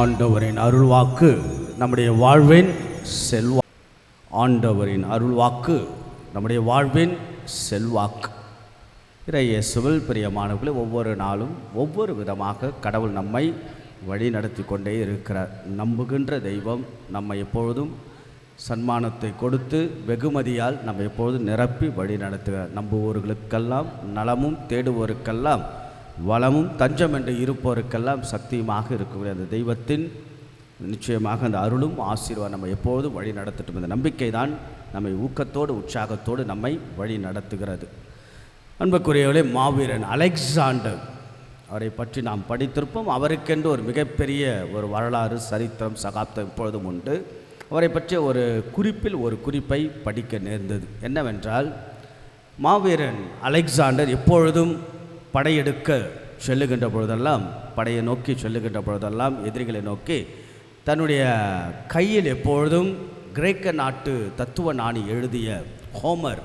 ஆண்டவரின் அருள்வாக்கு நம்முடைய வாழ்வின் செல்வா ஆண்டவரின் அருள்வாக்கு நம்முடைய வாழ்வின் செல்வாக்கு. இறையேசுவில் பிரியமானவர்களே ஒவ்வொரு நாளும் ஒவ்வொரு விதமாக கடவுள் நம்மை வழி நடத்தி கொண்டே இருக்கிறார். நம்புகின்ற தெய்வம் நம்மை எப்பொழுதும் சன்மானத்தை கொடுத்து வெகுமதியால் நம்ம எப்பொழுதும் நிரப்பி வழி நடத்துகிறார் நம்புவோர்களுக்கெல்லாம் நலமும் தேடுவோருக்கெல்லாம் வளமும் தஞ்சம் என்று இருப்போருக்கெல்லாம் சக்தியுமாக இருக்கக்கூடிய அந்த தெய்வத்தின் நிச்சயமாக அந்த அருளும் ஆசீர்வாதம் நம்ம எப்பொழுதும் வழி நடத்தட்டும். இந்த நம்பிக்கை தான் நம்மை ஊக்கத்தோடு உற்சாகத்தோடு நம்மை வழி நடத்துகிறது. அன்புக்குரியவர்களே மாவீரன் அலெக்சாண்டர் அவரை பற்றி நாம் படித்திருப்போம். அவருக்கென்று ஒரு மிகப்பெரிய ஒரு வரலாறு சரித்திரம் சகாப்தம் இப்பொழுதும் உண்டு. அவரை பற்றிய ஒரு குறிப்பில் ஒரு குறிப்பை படிக்க நேர்ந்தது. என்னவென்றால் மாவீரன் அலெக்சாண்டர் எப்பொழுதும் படையெடுக்க செல்லுகின்ற பொழுதெல்லாம் படையை நோக்கி செல்லுகின்ற பொழுதெல்லாம் எதிரிகளை நோக்கி தன்னுடைய கையில் எப்பொழுதும் கிரேக்க நாட்டு தத்துவ நாணி எழுதிய ஹோமர்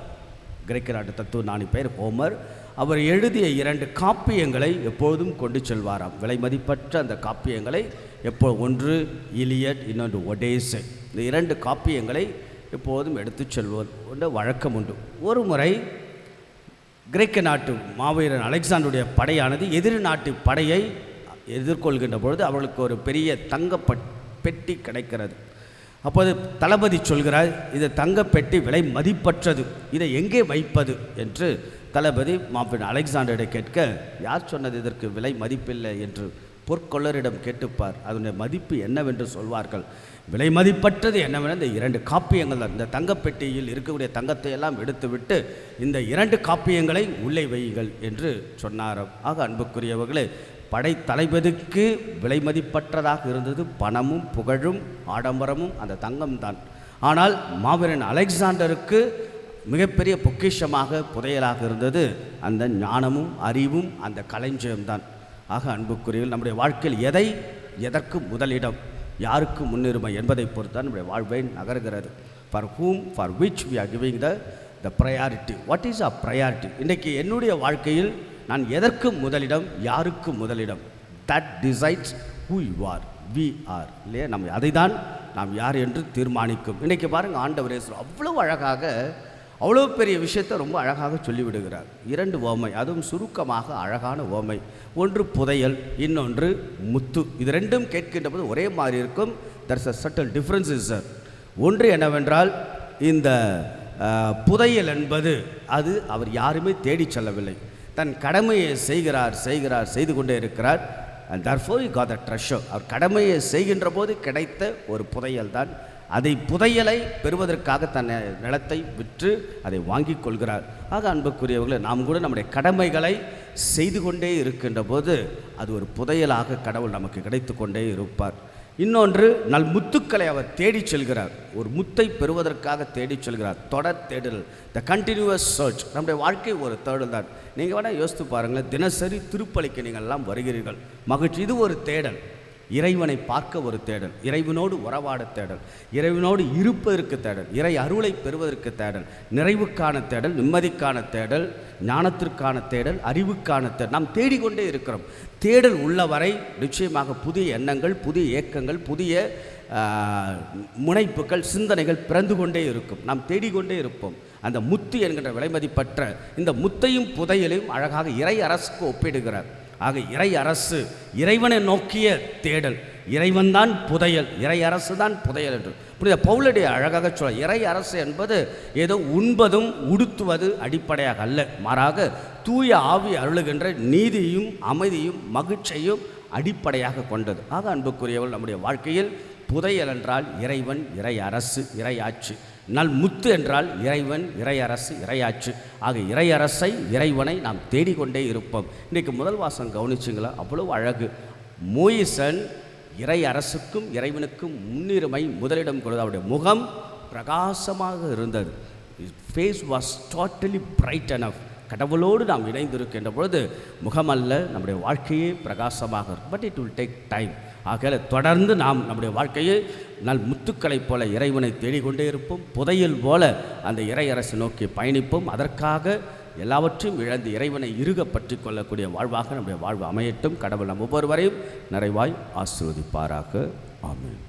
கிரேக்க நாட்டு தத்துவ நாணி பெயர் ஹோமர் அவர் எழுதிய இரண்டு காப்பியங்களை எப்பொழுதும் கொண்டு செல்வாராம். விலை மதிப்பற்ற அந்த காப்பியங்களை எப்போ ஒன்று இலியட் இன்னொன்று ஒடேசு. இந்த இரண்டு காப்பியங்களை எப்போதும் எடுத்து செல்வது வழக்கம் உண்டு. ஒரு முறை கிரேக்க நாட்டு மாவீரன் அலெக்சாண்டருடைய படையானது எதிர் நாட்டு படையை எதிர்கொள்கின்ற பொழுது அவர்களுக்கு ஒரு பெரிய தங்க பெட்டி கிடைக்கிறது. அப்போது தளபதி சொல்கிறார் இது தங்க பெட்டி விலை மதிப்பற்றது. இதை எங்கே வைப்பது? என்று தளபதி மாவீரன் அலெக்சாண்டரை கேட்க யார் சொன்னது இதற்கு விலை மதிப்பில்லை? என்று பொற்கொள்ளரிடம் கேட்டுப்பார். அதனுடைய மதிப்பு என்னவென்று சொல்வார்கள். விலை மதிப்பற்றது என்னவென இந்த இரண்டு காப்பியங்கள் தான். இந்த தங்கப்பெட்டியில் இருக்கக்கூடிய தங்கத்தை எல்லாம் எடுத்துவிட்டு இந்த இரண்டு காப்பியங்களை உள்ளே வையுங்கள் என்று சொன்னாரோ. ஆக அன்புக்குரியவர்களே படை தலைவதுக்கு விலை மதிப்பற்றதாக இருந்தது. பணமும் புகழும் ஆடம்பரமும் அந்த தங்கம்தான் ஆனால் மாவீரன் அலெக்சாண்டருக்கு மிகப்பெரிய பொக்கிஷமாக புதையலாக இருந்தது. அந்த ஞானமும் அறிவும் அந்த களஞ்சியம்தான் ஆக அன்புக்குரியவர்கள் நம்முடைய வாழ்க்கையில் எதை எதற்கு முதலிடம் யாருக்கு முன்னுரிமை என்பதை பொறுத்தான் நம்முடைய வாழ்வை நகர்கிறது. For whom for which we are giving the the priority what is a priority இன்றைக்கு என்னுடைய வாழ்க்கையில் நான் எதற்கு முதலிடம் யாருக்கு முதலிடம்? That decides who you are we are இல்லையா? நம்ம அதை தான் நாம் யார் என்று தீர்மானிக்கும். இன்றைக்கி பாருங்கள் ஆண்டவர் அவ்வளோ அழகாக அவ்வளோ பெரிய விஷயத்தை ரொம்ப அழகாக சொல்லிவிடுகிறார். இரண்டு ஓமை அதுவும் சுருக்கமாக அழகான ஓமை. ஒன்று புதையல் இன்னொன்று முத்து. இது ரெண்டும் கேட்கின்ற போது ஒரே மாதிரி இருக்கும். There's a subtle difference sir ஒன்று என்னவென்றால் இந்த புதையல் என்பது அது அவர் யாருமே தேடிச் செல்லவில்லை. தன் கடமையை செய்கிறார் செய்கிறார் செய்து கொண்டே இருக்கிறார். And therefore you got the treasure அவர் கடமையை செய்கின்ற போது கிடைத்த ஒரு புதையல் தான் அதை புதையலை பெறுவதற்காக தன் நிலத்தை விற்று அதை வாங்கி கொள்கிறார். ஆக அன்புக்குரியவர்களை நாம் கூட நம்முடைய கடமைகளை செய்து கொண்டே இருக்கின்ற போது அது ஒரு புதையலாக கடவுள் நமக்கு கிடைத்து கொண்டே இருப்பார். இன்னொன்று நல் முத்துக்களை அவர் தேடிச் செல்கிறார். ஒரு முத்தை பெறுவதற்காக தேடிச் செல்கிறார். தொடர் தேடல் த கண்டினியூவஸ் சர்ச் நம்முடைய வாழ்க்கை ஒரு தேடல் தான். நீங்கள் வேணால் யோசித்து பாருங்கள் தினசரி திருப்பலிக்கு நீங்கள் எல்லாம் வருகிறீர்கள். மகிழ்ச்சி இது ஒரு தேடல். இறைவனை பார்க்க ஒரு தேடல் இறைவனோடு உறவாட தேடல் இறைவனோடு இருப்பதற்கு தேடல் இறை அருளை பெறுவதற்கு தேடல் நிறைவுக்கான தேடல் நிம்மதிக்கான தேடல் ஞானத்திற்கான தேடல் அறிவுக்கான தேடல். நாம் தேடிக்கொண்டே இருக்கிறோம். தேடல் உள்ளவரை நிச்சயமாக புதிய எண்ணங்கள் புதிய இயக்கங்கள் புதிய முனைப்புகள் சிந்தனைகள் பிறந்து கொண்டே இருக்கும். நாம் தேடிக்கொண்டே இருப்போம். அந்த முத்து என்கின்ற விலைமதிப்பற்ற இந்த முத்தையும் புதையலையும் அழகாக இறை அரசுக்கு ஒப்பிடுகிறார். ஆக இறை அரசு இறைவனை நோக்கிய தேடல். இறைவன்தான் புதையல். இறை அரசு தான் புதையல் என்று. புனித பவுலடி அழகாக சொல்ல இறை அரசு என்பது ஏதோ உண்பதும் உடுத்துவது அடிப்படையாக அல்ல. மாறாக தூய ஆவி அருளுகின்ற நீதியும் அமைதியும் மகிழ்ச்சியும் அடிப்படையாக கொண்டது. ஆக அன்புக்குரியவள் நம்முடைய வாழ்க்கையில் புதையல் என்றால் இறைவன் இறை அரசு இறையாட்சி நல் முத்து என்றால் இறைவன் இறையரசு இறையாச்சு. ஆக இறையரசை இறைவனை நாம் தேடிக்கொண்டே இருப்போம். இன்றைக்கு முதல் வாசம் கவனிச்சிங்களா? அவ்வளவு அழகு. மோயிசன் இறை அரசுக்கும் இறைவனுக்கும் முன்னுரிமை முதலிடம் கொடுத்து அவருடைய முகம் பிரகாசமாக இருந்தது. Face was totally bright enough கடவுளோடு நாம் இணைந்திருக்கின்ற பொழுது முகமல்ல நம்முடைய வாழ்க்கையே பிரகாசமாக இருக்கும் but it will take time ஆகல தொடர்ந்து நாம் நம்முடைய வாழ்க்கையை நல் முத்துக்களைப் போல இறைவனை தேடிக்கொண்டே இருப்போம். புதையல் போல அந்த இறையரசு நோக்கி பயணிப்போம். அதற்காக எல்லாவற்றையும் இழந்து இறைவனை இறுக பற்றி கொள்ளக்கூடிய வாழ்வாக நம்முடைய வாழ்வு அமையட்டும். கடவுள் நம் ஒவ்வொருவரையும் நிறைவாய் ஆசிர்வதிப்பாராக. ஆமென்.